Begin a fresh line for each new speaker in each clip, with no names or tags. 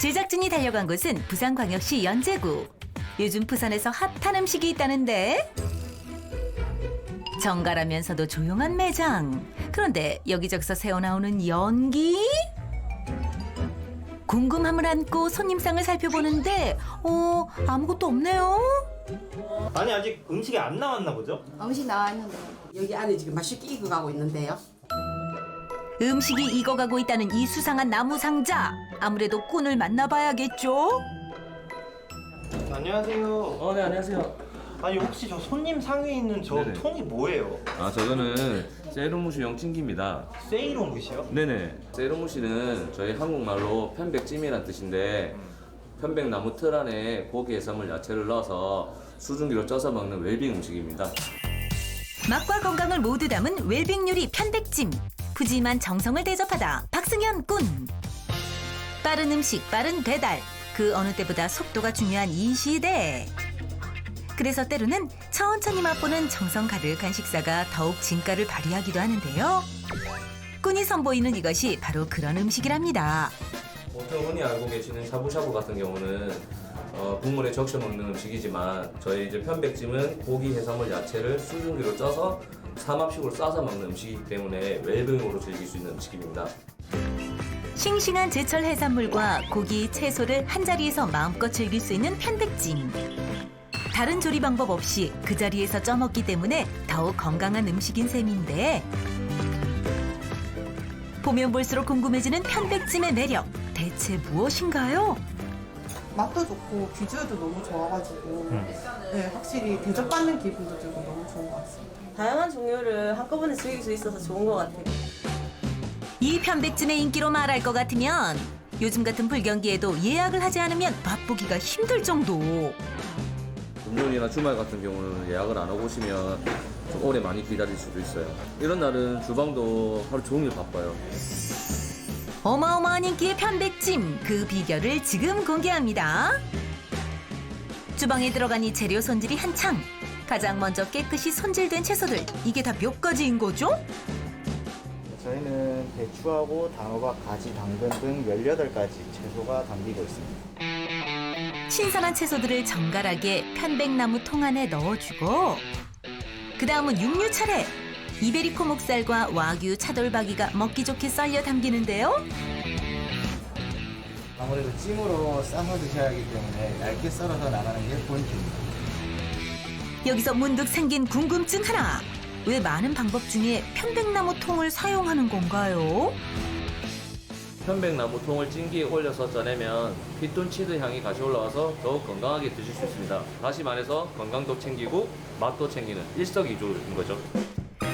제작진이 달려간 곳은 부산광역시 연제구. 요즘 부산에서 핫한 음식이 있다는데 정갈하면서도 조용한 매장. 그런데 여기저기서 새어나오는 연기? 궁금함을 안고 손님상을 살펴보는데 어 아무것도 없네요.
아니 아직 음식이 안 나왔나 보죠?
음식 나왔는데
여기 안에 지금 맛있게 익어가고 있는데요.
음식이 익어가고 있다는 이 수상한 나무 상자. 아무래도 꾼을 만나봐야겠죠.
안녕하세요.
어, 네, 안녕하세요.
아니 혹시 저 손님 상에 있는 저
네네.
통이 뭐예요?
아, 저거는 세로무시 영cin기입니다.
세이로 무시요?
네네. 세로무시는 저희 한국말로 편백찜이란 뜻인데 편백나무 틀 안에 고기, 해산물, 야채를 넣어서 수증기로 쪄서 먹는 웰빙 음식입니다.
맛과 건강을 모두 담은 웰빙 요리 편백찜. 푸짐한 정성을 대접하다 박승현 꾼. 빠른 음식, 빠른 배달. 그 어느 때보다 속도가 중요한 이 시대. 그래서 때로는 천천히 맛보는 정성 가득한 식사가 더욱 진가를 발휘하기도 하는데요. 꾼이 선보이는 이것이 바로 그런 음식이랍니다.
보통 흔히 알고 계시는 샤브샤브 같은 경우는 어, 국물에 적셔 먹는 음식이지만 저희 이제 편백찜은 고기, 해산물, 야채를 수증기로 쪄서 삼합식으로 싸서 먹는 음식이기 때문에 웰빙으로 즐길 수 있는 음식입니다.
싱싱한 제철 해산물과 고기, 채소를 한 자리에서 마음껏 즐길 수 있는 편백찜. 다른 조리 방법 없이 그 자리에서 쪄먹기 때문에 더욱 건강한 음식인 셈인데 보면 볼수록 궁금해지는 편백찜의 매력 대체 무엇인가요?
맛도 좋고 비주얼도 너무 좋아가지고 네, 확실히 대접받는 기분도 들고 너무 좋은 것 같습니다.
다양한 종류를 한꺼번에 즐길 수 있어서 좋은 것 같아요.
이 편백찜의 인기로 말할 것 같으면 요즘 같은 불경기에도 예약을 하지 않으면 맛보기가 힘들 정도.
금요일이나 주말 같은 경우는 예약을 안 하고 오시면 좀 오래 많이 기다릴 수도 있어요. 이런 날은 주방도 하루 종일 바빠요.
어마어마한 인기의 편백찜 그 비결을 지금 공개합니다. 주방에 들어간 이 재료 손질이 한창. 가장 먼저 깨끗이 손질된 채소들 이게 다 몇 가지인 거죠?
저희는 배추하고 단호박, 가지, 당근 등 18가지 채소가 담기고 있습니다.
신선한 채소들을 정갈하게 편백나무 통 안에 넣어주고 그 다음은 육류 차례 이베리코 목살과 와규 차돌박이가 먹기 좋게 썰려 담기는데요.
아무래도 찜으로 싸서 드셔야 하기 때문에 얇게 썰어서 나가는 게 포인트입니다.
여기서 문득 생긴 궁금증 하나. 왜 많은 방법 중에 편백나무 통을 사용하는 건가요?
편백나무 통을 찜기에 올려서 쪄내면 피톤치드 향이 같이 올라와서 더욱 건강하게 드실 수 있습니다. 다시 말해서 건강도 챙기고 맛도 챙기는 일석이조인 거죠.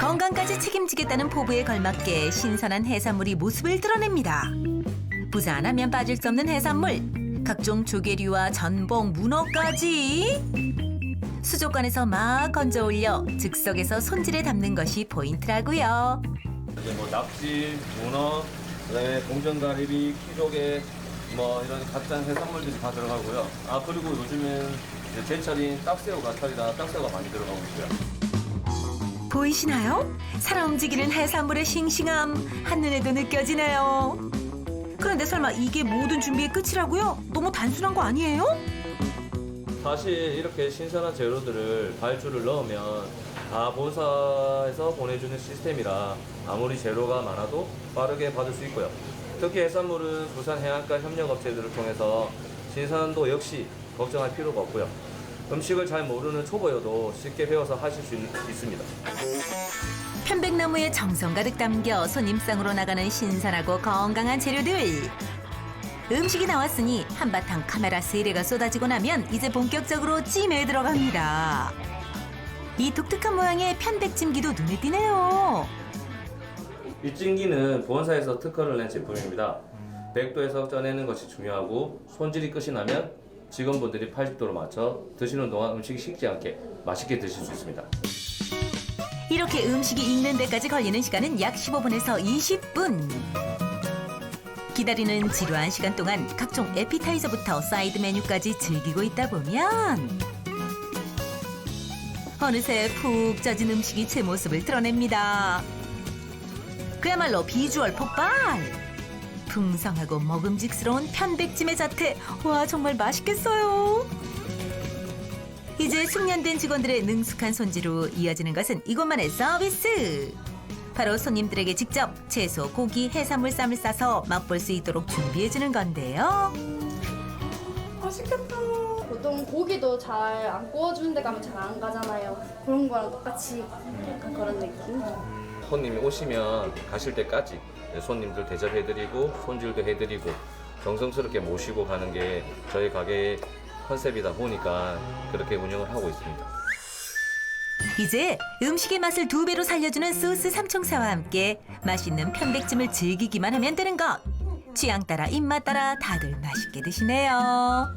건강까지 책임지겠다는 포부에 걸맞게 신선한 해산물이 모습을 드러냅니다. 부산하면 빠질 수 없는 해산물. 각종 조개류와 전복, 문어까지. 수족관에서 막 건져 올려 즉석에서 손질에 담는 것이 포인트라고요.
이제 뭐 낙지, 문어, 그다음에 공전가리비, 키조개 뭐 이런 각종 해산물들이 다 들어가고요. 아 그리고 요즘엔 이제 제철인 딱새우 가탈이라 딱새우가 많이 들어가고 있고요.
보이시나요? 살아 움직이는 해산물의 싱싱함 한눈에도 느껴지네요. 그런데 설마 이게 모든 준비의 끝이라고요? 너무 단순한 거 아니에요?
사실 이렇게 신선한 재료들을 발주를 넣으면 다 본사에서 보내주는 시스템이라 아무리 재료가 많아도 빠르게 받을 수 있고요. 특히 해산물은 부산 해안가 협력업체들을 통해서 신선도 역시 걱정할 필요가 없고요. 음식을 잘 모르는 초보여도 쉽게 배워서 하실 수 있, 있습니다.
편백나무에 정성 가득 담겨 손님상으로 나가는 신선하고 건강한 재료들. 음식이 나왔으니 한바탕 카메라 세례가 쏟아지고 나면 이제 본격적으로 찜에 들어갑니다. 이 독특한 모양의 편백찜기도 눈에 띄네요.
이 찜기는 보건사에서 특허를 낸 제품입니다. 100도에서 쪄내는 것이 중요하고 손질이 끝이 나면 직원분들이 80도로 맞춰 드시는 동안 음식이 식지 않게 맛있게 드실 수 있습니다.
이렇게 음식이 익는 데까지 걸리는 시간은 약 15분에서 20분. 기다리는 지루한 시간 동안 각종 에피타이저부터 사이드 메뉴까지 즐기고 있다 보면 어느새 푹 젖은 음식이 제 모습을 드러냅니다. 그야말로 비주얼 폭발! 풍성하고 먹음직스러운 편백찜의 자태. 와 정말 맛있겠어요. 이제 숙련된 직원들의 능숙한 손질로 이어지는 것은 이곳만의 서비스. 바로 손님들에게 직접 채소, 고기, 해산물 쌈을 싸서 맛볼 수 있도록 준비해주는 건데요.
보통 고기도 잘 안 구워주는 데 가면 잘 안 가잖아요. 그런 거랑 똑같이 약간 그런 느낌?
손님이 오시면 가실 때까지 손님들 대접해드리고 손질도 해드리고 정성스럽게 모시고 가는 게 저희 가게의 컨셉이다 보니까 그렇게 운영을 하고 있습니다.
이제 음식의 맛을 두 배로 살려주는 소스 삼총사와 함께 맛있는 편백찜을 즐기기만 하면 되는 것. 취향 따라 입맛 따라 다들 맛있게 드시네요.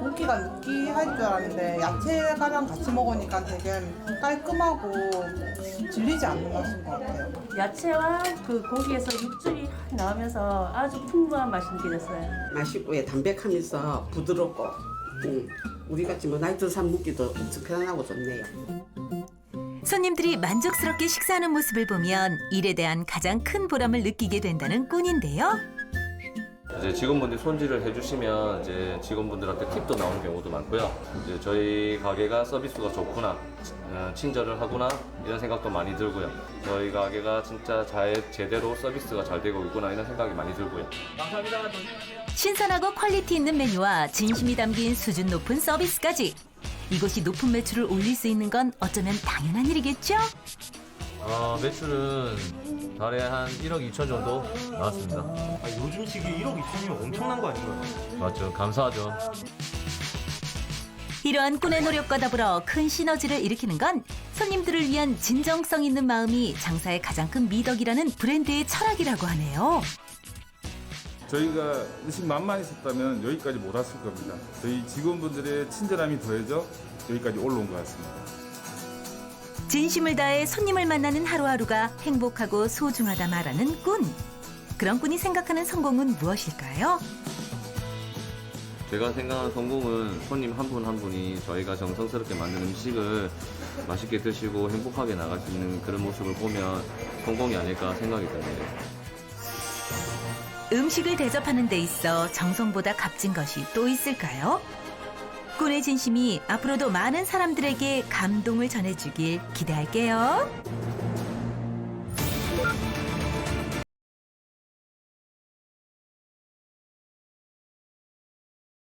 고기가 느끼할 줄 알았는데 야채가랑 같이 먹으니까 되게 깔끔하고 질리지 않는 맛인 것 같아요.
야채와 그 고기에서 육즙이 확 나오면서 아주 풍부한 맛이 느껴졌어요.
맛있고 예, 담백하면서 부드럽고 음, 우리 같이 뭐 나이 든 사람 먹기도 엄청 편안하고 좋네요.
손님들이 만족스럽게 식사하는 모습을 보면 일에 대한 가장 큰 보람을 느끼게 된다는 꾼인데요.
이제 직원분들이 손질을 해주시면 이제 직원분들한테 팁도 나오는 경우도 많고요. 이제 저희 가게가 서비스가 좋구나, 어, 친절을 하구나 이런 생각도 많이 들고요. 저희 가게가 진짜 잘 제대로 서비스가 잘 되고 있구나 이런 생각이 많이 들고요.
신선하고 퀄리티 있는 메뉴와 진심이 담긴 수준 높은 서비스까지. 이곳이 높은 매출을 올릴 수 있는 건 어쩌면 당연한 일이겠죠?
어, 매출은 달에 한 1억 2천 정도 나왔습니다.
아, 요즘 시기 1억 2천이면 엄청난 거 아닌가요?
맞죠? 감사하죠.
이러한 꾼의 노력과 더불어 큰 시너지를 일으키는 건 손님들을 위한 진정성 있는 마음이 장사의 가장 큰 미덕이라는 브랜드의 철학이라고 하네요.
저희가 의식 만만 있었다면 여기까지 못 왔을 겁니다. 저희 직원분들의 친절함이 더해져 여기까지 올라온 것 같습니다.
진심을 다해 손님을 만나는 하루하루가 행복하고 소중하다 말하는 꾼. 그런 꾼이 생각하는 성공은 무엇일까요?
제가 생각하는 성공은 손님 한 분 한 분이 저희가 정성스럽게 만든 음식을 맛있게 드시고 행복하게 나갈 수 있는 그런 모습을 보면 성공이 아닐까 생각이 듭니다.
음식을 대접하는 데 있어 정성보다 값진 것이 또 있을까요? 꾼의 진심이 앞으로도 많은 사람들에게 감동을 전해주길 기대할게요.